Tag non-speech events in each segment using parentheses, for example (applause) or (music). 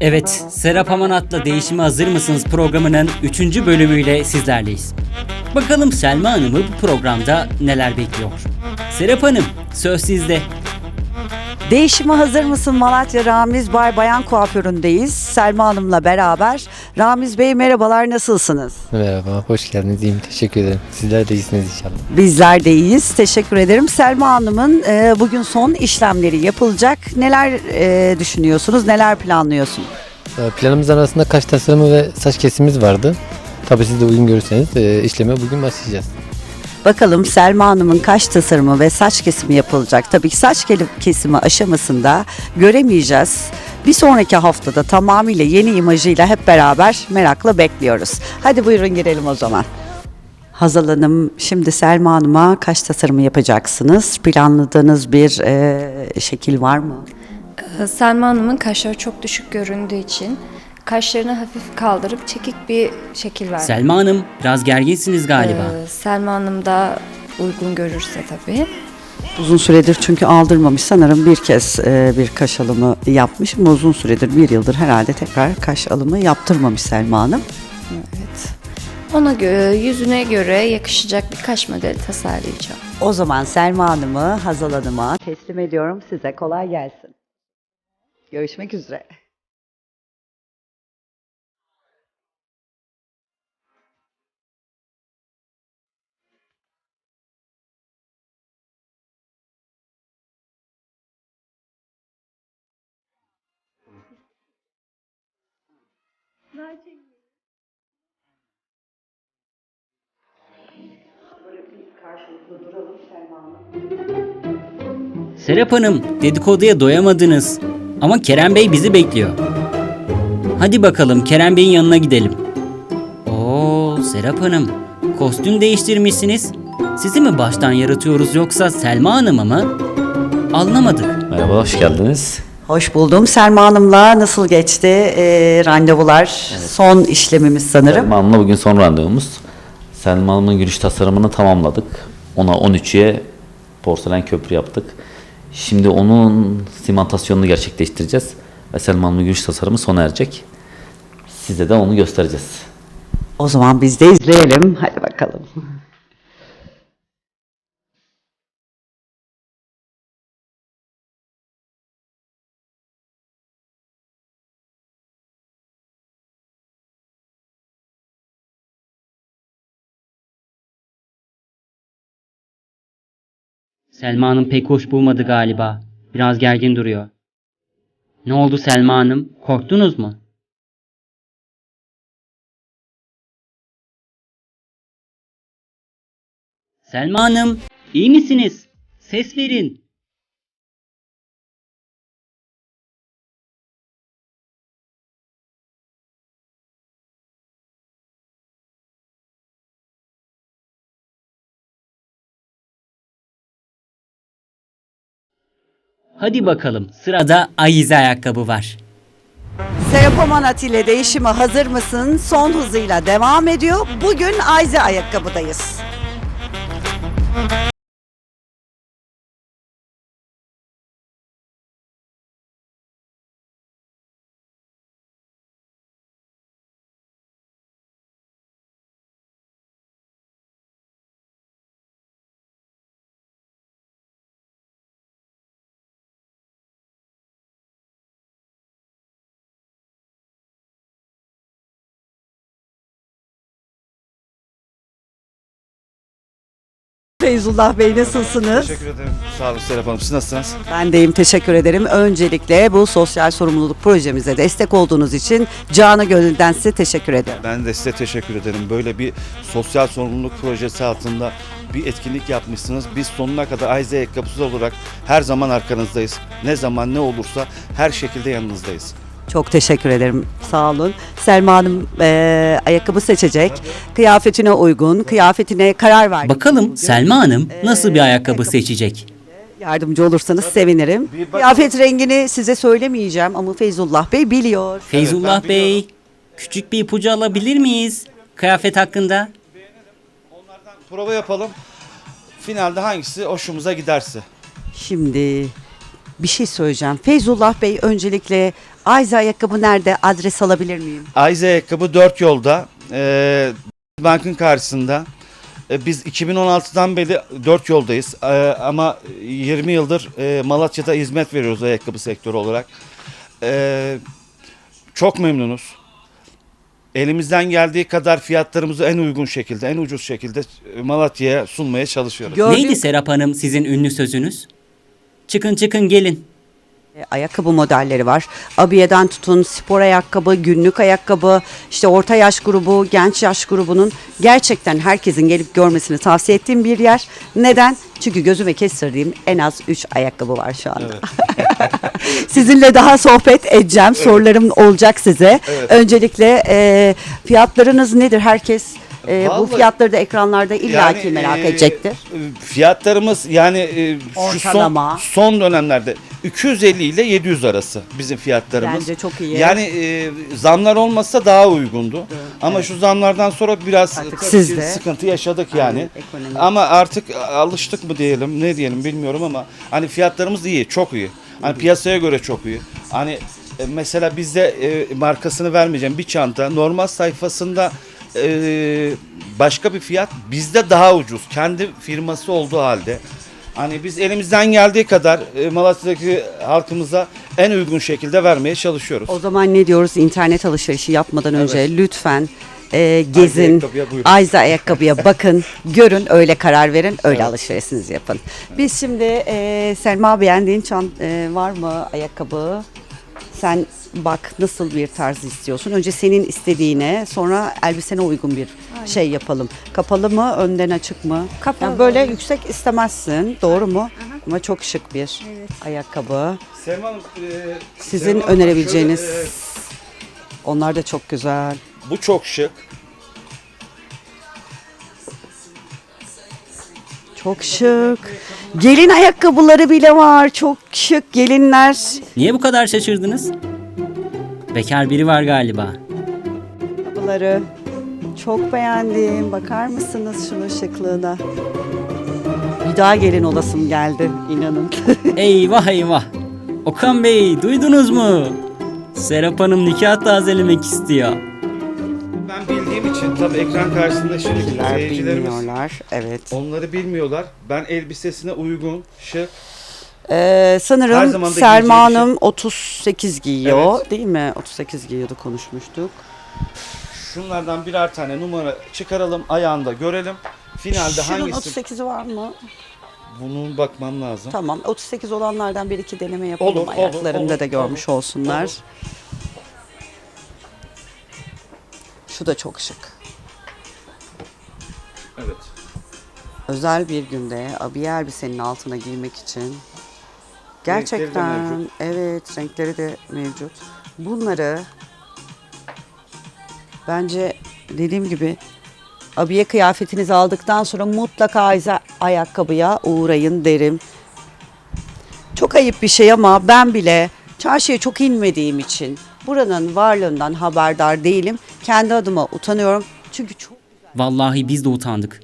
Evet, Serap Amanat'la Değişime Hazır mısınız programının 3. bölümüyle sizlerleyiz. Bakalım Selma Hanım'ı bu programda neler bekliyor? Serap Hanım, söz sizde. Değişime hazır mısın Malatya Ramiz Bay Bayan Kuaförü'ndeyiz. Selma Hanım'la beraber. Ramiz Bey merhabalar nasılsınız? Merhaba, hoş geldiniz. İyiyim, teşekkür ederim. Sizler de iyisiniz inşallah. Bizler de iyiyiz. Teşekkür ederim. Selma Hanım'ın e, bugün son işlemleri yapılacak. Neler e, düşünüyorsunuz? Neler planlıyorsunuz? Ee, Planımız arasında kaş tasarımı ve saç kesimimiz vardı. Tabii siz de uygun görürseniz e, işleme bugün başlayacağız. Bakalım Selma Hanım'ın kaş tasarımı ve saç kesimi yapılacak. Tabii ki saç ke- kesimi aşamasında göremeyeceğiz. Bir sonraki haftada tamamıyla yeni imajıyla hep beraber merakla bekliyoruz. Hadi buyurun girelim o zaman. Hazal Hanım, şimdi Selma Hanım'a kaş tasarımı yapacaksınız. Planladığınız bir e, şekil var mı? Ee, Selma Hanım'ın kaşları çok düşük göründüğü için kaşlarını hafif kaldırıp çekik bir şekil verdim. Selma Hanım, biraz gerginsiniz galiba. Ee, Selma Hanım da uygun görürse tabii. Uzun süredir çünkü aldırmamış sanırım bir kez e, bir kaş alımı yapmış ama uzun süredir bir yıldır herhalde tekrar kaş alımı yaptırmamış Selma Hanım. Evet. Ona göre, yüzüne göre yakışacak bir kaş modeli tasarlayacağım. O zaman Selma Hanım'ı Hazal Hanım'a teslim ediyorum. Size kolay gelsin. Görüşmek üzere. Serap Hanım, dedikoduya doyamadınız. Ama Kerem Bey bizi bekliyor. Hadi bakalım Kerem Bey'in yanına gidelim. Oo, Serap Hanım, kostüm değiştirmişsiniz. Sizi mi baştan yaratıyoruz yoksa Selma Hanım'ı mı? Anlamadık. Merhaba, hoş geldiniz. Hoş buldum. Selma Hanım'la nasıl geçti e, randevular? Son işlemimiz sanırım. Selma Hanım'la bugün son randevumuz. Selma Hanım'ın gülüş tasarımını tamamladık. Ona 13'ye porselen köprü yaptık. Şimdi onun simantasyonunu gerçekleştireceğiz. Ve Selma Hanım'ın gülüş tasarımı sona erecek. Size de onu göstereceğiz. O zaman biz de izleyelim. Hadi bakalım. Selma Hanım pek hoş bulmadı galiba. Biraz gergin duruyor. Ne oldu Selma Hanım? Korktunuz mu? Selma Hanım, iyi misiniz? Ses verin. Hadi bakalım, sırada Ayize ayakkabı var. Serap Amanat ile değişime hazır mısın? Son hızıyla devam ediyor. Bugün Ayze ayakkabıdayız. Feyzullah Bey nasılsınız? Teşekkür ederim. Sağ olun Serap Hanım. Siz nasılsınız? Ben deyim teşekkür ederim. Öncelikle bu sosyal sorumluluk projemize destek olduğunuz için canı gönülden size teşekkür ederim. Ben de size teşekkür ederim. Böyle bir sosyal sorumluluk projesi altında bir etkinlik yapmışsınız. Biz sonuna kadar Ayze ayakkabısı olarak her zaman arkanızdayız. Ne zaman ne olursa her şekilde yanınızdayız. Çok teşekkür ederim. Sağ olun. Selma Hanım eee, ayakkabı seçecek. Kıyafetine uygun, kıyafetine karar verdi. Bakalım Selma Hanım nasıl bir ayakkabı seçecek? Yardımcı olursanız sevinirim. Kıyafet rengini size söylemeyeceğim ama Feyzullah Bey biliyor. Feyzullah Bey, küçük bir ipucu alabilir miyiz? Kıyafet hakkında? Prova yapalım. Finalde hangisi hoşumuza giderse. Şimdi bir şey söyleyeceğim. Feyzullah Bey öncelikle Ayza ayakkabı nerede? Adres alabilir miyim? Ayza ayakkabı 4 yolda. Ee, bankın karşısında. Ee, biz 2016'dan beri 4 yoldayız. Ee, ama 20 yıldır e, Malatya'da hizmet veriyoruz ayakkabı sektörü olarak. Ee, çok memnunuz. Elimizden geldiği kadar fiyatlarımızı en uygun şekilde, en ucuz şekilde Malatya'ya sunmaya çalışıyoruz. Gördüğüm Neydi Serap Hanım sizin ünlü sözünüz? Çıkın çıkın gelin. E, ayakkabı modelleri var. Abiyeden tutun, spor ayakkabı, günlük ayakkabı, işte orta yaş grubu, genç yaş grubunun gerçekten herkesin gelip görmesini tavsiye ettiğim bir yer. Neden? Çünkü gözüme kestirdiğim en az 3 ayakkabı var şu anda. (laughs) Sizinle daha sohbet edeceğim. Sorularım olacak size. Öncelikle e, fiyatlarınız nedir? Herkes e, bu Vallahi- fiyatları da ekranlarda illaki Yani, merak e, edecektir. Fiyatlarımız yani e, şu son, Ortalama. son dönemlerde 250 ile 700 arası bizim fiyatlarımız. Bence çok iyi. Yani e, zamlar olmasa daha uygundu. Ama şu zamlardan sonra biraz Artık siz de. sıkıntı yaşadık yani. ekonomi. Ama artık alıştık mı diyelim, ne diyelim bilmiyorum ama hani fiyatlarımız iyi, çok iyi. Hani piyasaya göre çok iyi. Hani e, mesela bizde e, markasını vermeyeceğim bir çanta normal sayfasında e, başka bir fiyat bizde daha ucuz. Kendi firması olduğu halde. Hani biz elimizden geldiği kadar e, Malatya'daki halkımıza en uygun şekilde vermeye çalışıyoruz. O zaman ne diyoruz? İnternet alışverişi yapmadan önce lütfen e, gezin. ayakkabıya buyurun. Ayza ayakkabıya (laughs) bakın, görün, öyle karar verin, öyle alışverişinizi yapın. Biz şimdi e, Selma beğendiğin çan e, var mı ayakkabı? Sen bak nasıl bir tarz istiyorsun. Önce senin istediğine, sonra elbisene uygun bir şey yapalım. Kapalı mı, önden açık mı? Kapalı Yani böyle yüksek istemezsin, doğru mu? Ama çok şık bir ayakkabı. Selma Hanım, e, Sizin Selma Hanım, önerebileceğiniz şöyle, e, onlar da çok güzel. bu çok şık. Çok şık. Gelin ayakkabıları bile var. Çok şık gelinler. Niye bu kadar şaşırdınız? Bekar biri var galiba. Ayakkabıları çok beğendim. Bakar mısınız şunun şıklığına? Bir daha gelin olasım geldi inanın. (laughs) Eyvah eyvah. Okan Bey duydunuz mu? Serap Hanım nikah tazelemek istiyor. Ben bildiğim için tabii ekran karşısında şimdi Bizler seyircilerimiz bilmiyorlar. Evet. onları bilmiyorlar. Ben elbisesine uygun, şık. Ee, Her sanırım zaman da Selma giyeceği bir şey. Hanım 38 giyiyor. Evet. Değil mi? 38 giyiyordu konuşmuştuk. Şunlardan birer tane numara çıkaralım, ayağında görelim. Finalde Şunun hangisi? 38'i var mı? Bunun bakmam lazım. Tamam. 38 olanlardan bir iki deneme yapalım. Olur, olur, Ayaklarında olur, da görmüş olur, olsunlar. olur. Şu da çok şık. Evet. Özel bir günde abiye elbisenin altına giymek için Renkleri de gerçekten mevcut. evet renkleri de mevcut. Bunları bence dediğim gibi abiye kıyafetinizi aldıktan sonra mutlaka Ayza ayakkabıya uğrayın derim. Çok ayıp bir şey ama ben bile çarşıya çok inmediğim için buranın varlığından haberdar değilim. Kendi adıma utanıyorum. Çünkü çok Vallahi biz de utandık.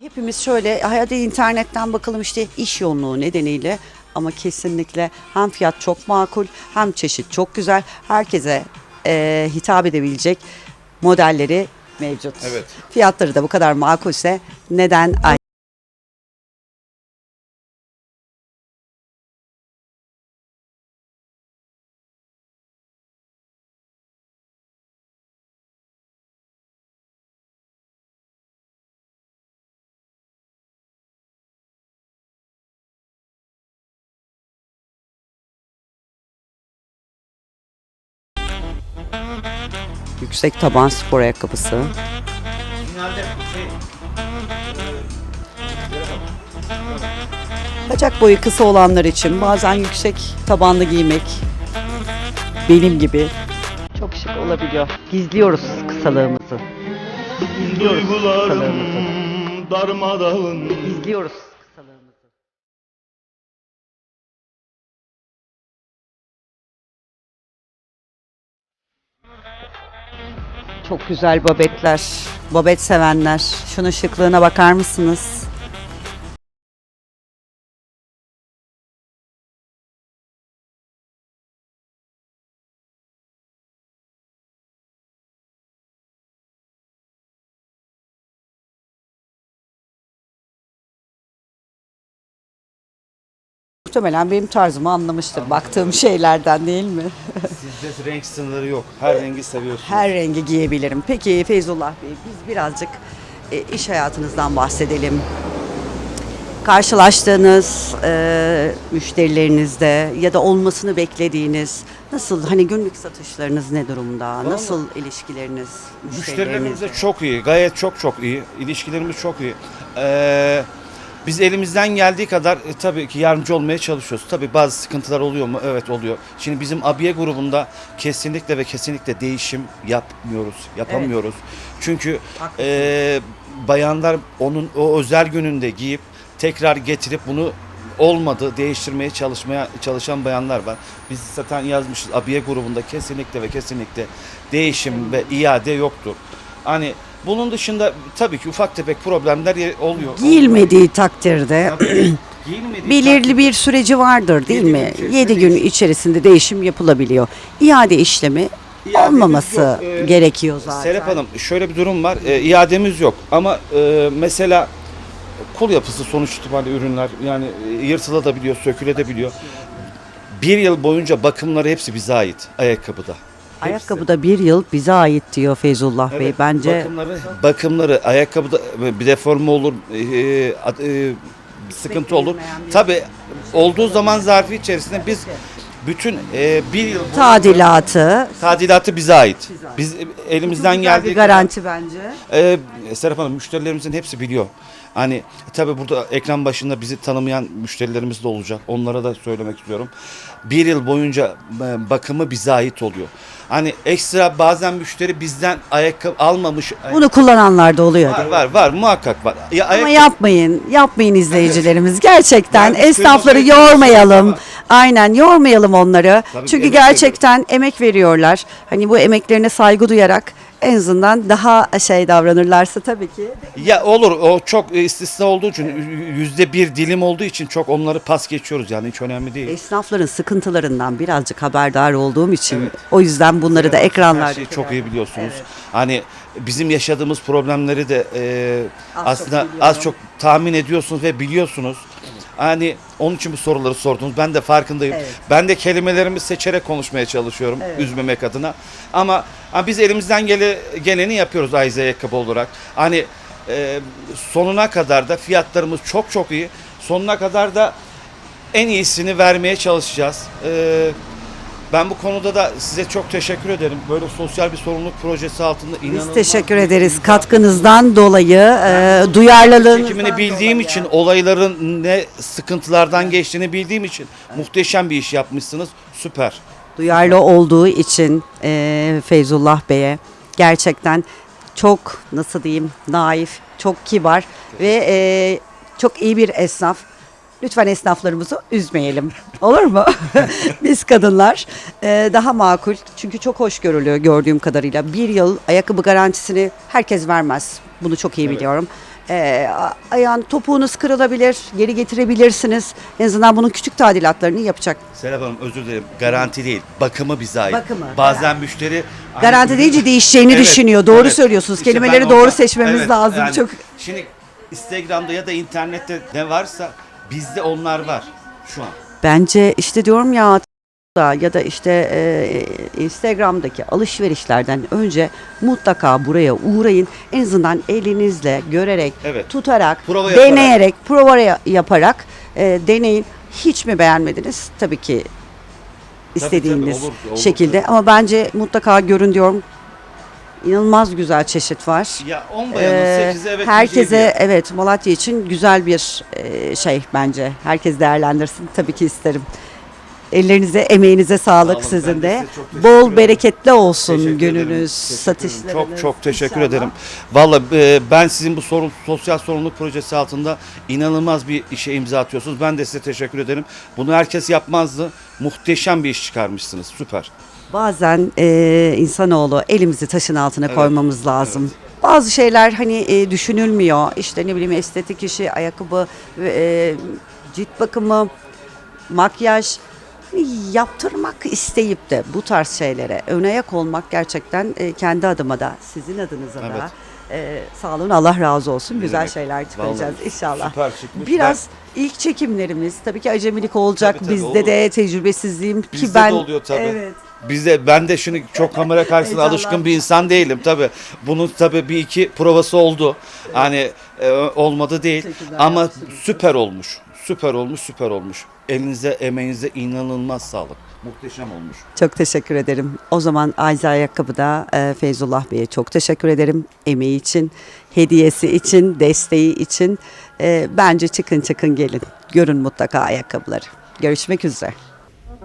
Hepimiz şöyle hadi internetten bakalım işte iş yoğunluğu nedeniyle ama kesinlikle hem fiyat çok makul hem çeşit çok güzel. Herkese eee, hitap edebilecek modelleri mevcut. Evet. Fiyatları da bu kadar makulse neden ay yüksek taban spor ayakkabısı. Bacak boyu kısa olanlar için bazen yüksek tabanlı giymek benim gibi çok şık olabiliyor. Gizliyoruz kısalığımızı. Gizliyoruz kısalığımızı. Darmadağın Gizliyoruz Çok güzel babetler. Babet sevenler. Şunun şıklığına bakar mısınız? Muhtemelen benim tarzımı anlamıştır baktığım şeylerden değil mi? (laughs) Sizde renk sınırları yok. Her rengi seviyorsunuz. Her rengi giyebilirim. Peki Feyzullah Bey biz birazcık e, iş hayatınızdan bahsedelim. Karşılaştığınız e, müşterilerinizde ya da olmasını beklediğiniz nasıl hani günlük satışlarınız ne durumda? Nasıl ilişkileriniz müşterilerinizle? çok iyi. Gayet çok çok iyi. İlişkilerimiz çok iyi. Ee, biz elimizden geldiği kadar e, tabii ki yardımcı olmaya çalışıyoruz. Tabii bazı sıkıntılar oluyor mu? Evet oluyor. Şimdi bizim abiye grubunda kesinlikle ve kesinlikle değişim yapmıyoruz. Yapamıyoruz. Çünkü e, bayanlar onun o özel gününde giyip tekrar getirip bunu olmadı değiştirmeye çalışmaya çalışan bayanlar var. Biz zaten yazmışız abiye grubunda kesinlikle ve kesinlikle değişim ve iade yoktur. Hani bunun dışında tabii ki ufak tefek problemler oluyor. Giyilmediği takdirde Tabii, (clears throat) giyilmediği belirli bir süreci vardır değil Yedi mi? gün içerisinde 7 gün değişim. içerisinde değişim yapılabiliyor. İade işlemi İademiz olmaması yok. Ee, gerekiyor zaten. Serap Hanım şöyle bir durum var. E, iademiz yok ama e, mesela kul yapısı sonuç itibariyle ürünler yani e, yırtılabiliyor, sökülebiliyor. Bir yıl boyunca bakımları hepsi bize ait ayakkabıda. Ayakkabıda bir yıl bize ait diyor Feyzullah Bey. Bence bakımları bakımları ayakkabıda bir deforme olur, e, e, sıkıntı olur. Tabi olduğu zaman zarfı içerisinde biz bütün e, bir yıl tadilatı tadilatı bize ait. Biz e, elimizden güzel geldiği bir kadar- garanti bence. Ee, Serap Hanım müşterilerimizin hepsi biliyor. Hani tabi burada ekran başında bizi tanımayan müşterilerimiz de olacak. Onlara da söylemek istiyorum. Bir yıl boyunca e, bakımı bize ait oluyor. Hani ekstra bazen müşteri bizden ayakkabı almamış. Bunu kullananlar da oluyor var, var var muhakkak var. Ya, Ama yapmayın, yapmayın izleyicilerimiz. Gerçekten Yani esnafları kırmızı yormayalım. var. Aynen yormayalım onları. Tabii Çünkü emek gerçekten emek veriyorlar. Hani bu emeklerine saygı duyarak en azından daha şey davranırlarsa tabii ki. Ya olur o çok istisna olduğu için yüzde bir dilim olduğu için çok onları pas geçiyoruz yani hiç önemli değil. Esnafların sıkıntılarından birazcık haberdar olduğum için o yüzden bunları da Her ekranlarda şeyi çok iyi biliyorsunuz. Hani bizim yaşadığımız problemleri de e, Az aslında çok biliyorum. az çok tahmin ediyorsunuz ve biliyorsunuz. Hani onun için bu soruları sordunuz. Ben de farkındayım. Evet. Ben de kelimelerimi seçerek konuşmaya çalışıyorum Evet. üzmemek adına. Ama hani biz elimizden gele, geleni yapıyoruz Ayza ayakkabı olarak. Hani e, sonuna kadar da fiyatlarımız çok çok iyi. Sonuna kadar da en iyisini vermeye çalışacağız. Ee, ben bu konuda da size çok teşekkür ederim. Böyle sosyal bir sorumluluk projesi altında inanılmaz Biz teşekkür ederiz katkınızdan dolayı, e, duyarlılığınızdan Çekimini bildiğim dolayı. için, olayların ne sıkıntılardan geçtiğini bildiğim için muhteşem bir iş yapmışsınız. Süper. duyarlı olduğu için e, Feyzullah Bey'e gerçekten çok nasıl diyeyim naif, çok kibar ve e, çok iyi bir esnaf. Lütfen esnaflarımızı üzmeyelim. Olur mu? (laughs) Biz kadınlar e, daha makul. Çünkü çok hoş görülüyor gördüğüm kadarıyla. Bir yıl ayakkabı garantisini herkes vermez. Bunu çok iyi biliyorum. E, a- ayağın topuğunuz kırılabilir, geri getirebilirsiniz. En azından bunun küçük tadilatlarını yapacak Serap Hanım özür dilerim. Garanti değil. Bakımı bize ait. Bakımı. Bazen müşteri... Garanti ürün- deyince değişeceğini düşünüyor. Doğru söylüyorsunuz. Kelimeleri ben doğru seçmemiz lazım. Çok Şimdi Instagram'da ya da internette ne varsa bizde onlar var şu an. Bence işte diyorum ya da ya da işte e, Instagram'daki alışverişlerden önce mutlaka buraya uğrayın. En azından elinizle görerek, Evet. tutarak, Prova yaparak. deneyerek, prova ya- yaparak e, deneyin. Hiç mi beğenmediniz? Tabii ki istediğiniz olur, olur, şekilde. tabii. Ama bence mutlaka görün diyorum. İnanılmaz güzel çeşit var. Ya 10 bayanın Ee, 8'i evet herkese evet Malatya için güzel bir e, şey bence. Herkes değerlendirsin. Tabii ki isterim. Ellerinize, emeğinize sağlık olun, sizin de de. size çok teşekkür Bol ederim. bereketli olsun Teşekkür ederim, gününüz, teşekkür satışlarınız. Çok çok teşekkür İnşallah. ederim. Vallahi e, ben sizin bu sorun, sosyal sorumluluk projesi altında inanılmaz bir işe imza atıyorsunuz. Ben de size teşekkür ederim. Bunu herkes yapmazdı. Muhteşem bir iş çıkarmışsınız. Süper. Bazen e, insanoğlu elimizi taşın altına koymamız lazım. Bazı şeyler hani e, düşünülmüyor. İşte ne bileyim estetik işi, ayakkabı, e, cilt bakımı, makyaj yaptırmak isteyip de bu tarz şeylere ön ayak olmak gerçekten e, kendi adıma da sizin adınıza da Evet. Ee, sağ olun Allah razı olsun. Güzel demek. şeyler çıkaracağız Vallahi inşallah. süper çıkmış. Biraz ilk çekimlerimiz tabii ki acemilik olacak Tabii, tabii, bizde olur. de tecrübesizliğim ki Bizde ben de oluyor tabii. Evet. Bizde ben de şimdi çok kamera karşısında Heyecanlandım. alışkın bir insan değilim tabi. Bunun tabi bir iki provası oldu. Hani e, olmadı değil Teşekkürler, ama süper olmuş. Süper olmuş, süper olmuş. Elinize, emeğinize inanılmaz sağlık. Muhteşem olmuş. Çok teşekkür ederim. O zaman Ayza Ayakkabı'da e, Feyzullah Bey'e çok teşekkür ederim. Emeği için, hediyesi için, desteği için. E, bence çıkın çıkın gelin. Görün mutlaka ayakkabıları. Görüşmek üzere.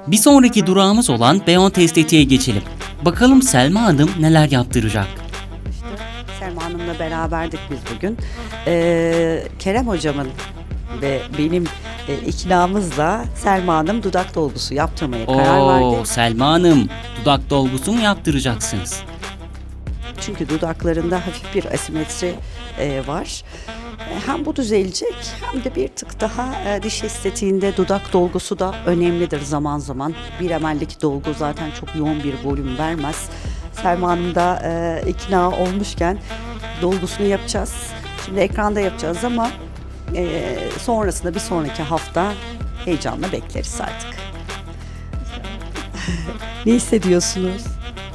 Bir sonraki durağımız olan Beyond Estetiğe geçelim. Bakalım Selma Hanım neler yaptıracak. Selma Hanım'la beraberdik biz bugün. Ee, Kerem Hocam'ın ve benim e, iknamızla Selma Hanım dudak dolgusu yaptırmaya karar Oo, verdi. Selma Hanım, dudak dolgusu mu yaptıracaksınız? Çünkü dudaklarında hafif bir asimetri e, var. E, Hem bu düzelecek hem de bir tık daha e, diş estetiğinde dudak dolgusu da önemlidir zaman zaman. Bir emellik dolgu zaten çok yoğun bir volüm vermez. Selma Hanım da e, ikna olmuşken dolgusunu yapacağız. Şimdi ekranda yapacağız ama e, sonrasında bir sonraki hafta heyecanla bekleriz artık. ne hissediyorsunuz?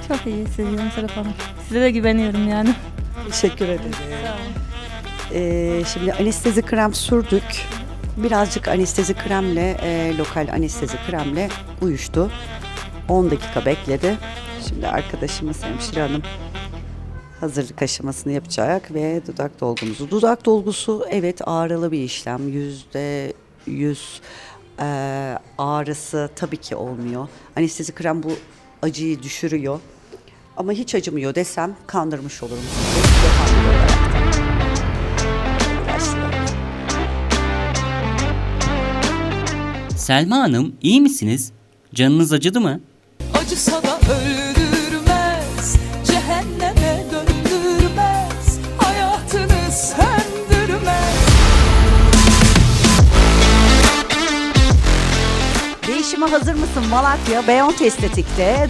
Çok iyi hissediyorum Serap Hanım. Size de güveniyorum yani. Teşekkür ederim. Ee, şimdi anestezi krem sürdük. Birazcık anestezi kremle, e, lokal anestezi kremle uyuştu. 10 dakika bekledi. Şimdi arkadaşımız hemşire hanım hazırlık aşamasını yapacak ve dudak dolgumuzu. Dudak dolgusu evet ağrılı bir işlem. Yüzde yüz e, ağrısı tabii ki olmuyor. Anestezi krem bu acıyı düşürüyor. Ama hiç acımıyor desem kandırmış olurum sizi. Selma Hanım, iyi misiniz? Canınız acıdı mı? Acısa da öldürmez Cehenneme döndürmez Hayatını söndürmez Değişime hazır mısın Malatya Beyond Estetik'te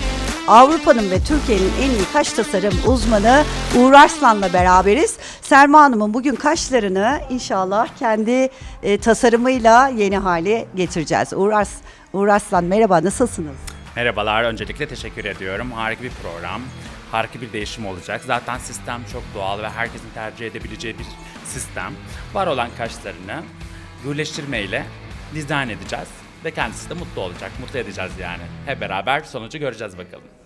Avrupa'nın ve Türkiye'nin en iyi kaş tasarım uzmanı Uğur Arslan'la beraberiz. Selma Hanım'ın bugün kaşlarını inşallah kendi e, tasarımıyla yeni hale getireceğiz. Uğur, Ars, Uğur Arslan merhaba nasılsınız? Merhabalar, öncelikle teşekkür ediyorum. Harika bir program, harika bir değişim olacak. Zaten sistem çok doğal ve herkesin tercih edebileceği bir sistem. Var olan kaşlarını gürleştirmeyle dizayn edeceğiz ve kendisi de mutlu olacak, mutlu edeceğiz yani. Hep beraber sonucu göreceğiz bakalım.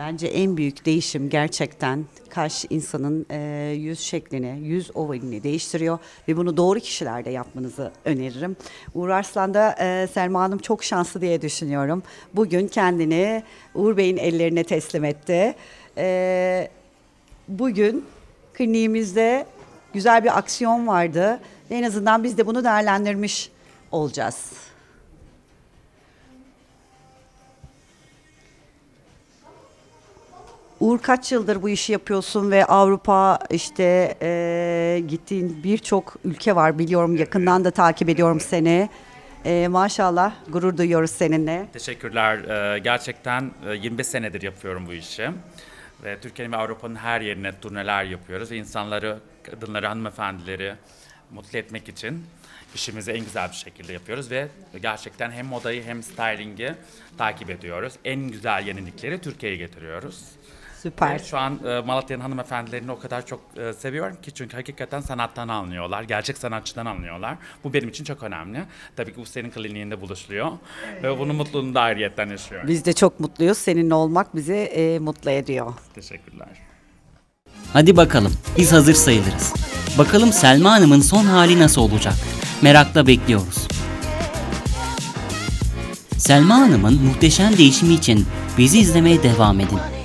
Bence en büyük değişim gerçekten kaş insanın e, yüz şeklini, yüz ovalini değiştiriyor ve bunu doğru kişilerde yapmanızı öneririm. Uğur Arslan da e, Selma Hanım çok şanslı diye düşünüyorum. Bugün kendini Uğur Bey'in ellerine teslim etti. E, bugün kliniğimizde güzel bir aksiyon vardı en azından biz de bunu değerlendirmiş olacağız. Uğur kaç yıldır bu işi yapıyorsun ve Avrupa işte e, gittiğin birçok ülke var biliyorum yakından da takip ediyorum seni. E, maşallah gurur duyuyoruz seninle. Teşekkürler. Ee, gerçekten e, 25 senedir yapıyorum bu işi. Ve Türkiye'nin ve Avrupa'nın her yerine turneler yapıyoruz. Ve insanları, kadınları, hanımefendileri mutlu etmek için işimizi en güzel bir şekilde yapıyoruz. Ve gerçekten hem modayı hem stylingi takip ediyoruz. En güzel yenilikleri Türkiye'ye getiriyoruz. Süper. Ve şu an e, Malatya'nın hanımefendilerini o kadar çok e, seviyorum ki çünkü hakikaten sanattan anlıyorlar, gerçek sanatçıdan anlıyorlar. Bu benim için çok önemli. Tabii ki bu senin kliniğinde buluşuluyor ve bunun mutluluğunu da ayrıyetten yaşıyorum. Biz de çok mutluyuz. Seninle olmak bizi e, mutlu ediyor. Teşekkürler. Hadi bakalım, biz hazır sayılırız. Bakalım Selma Hanım'ın son hali nasıl olacak? Merakla bekliyoruz. Selma Hanım'ın muhteşem değişimi için bizi izlemeye devam edin.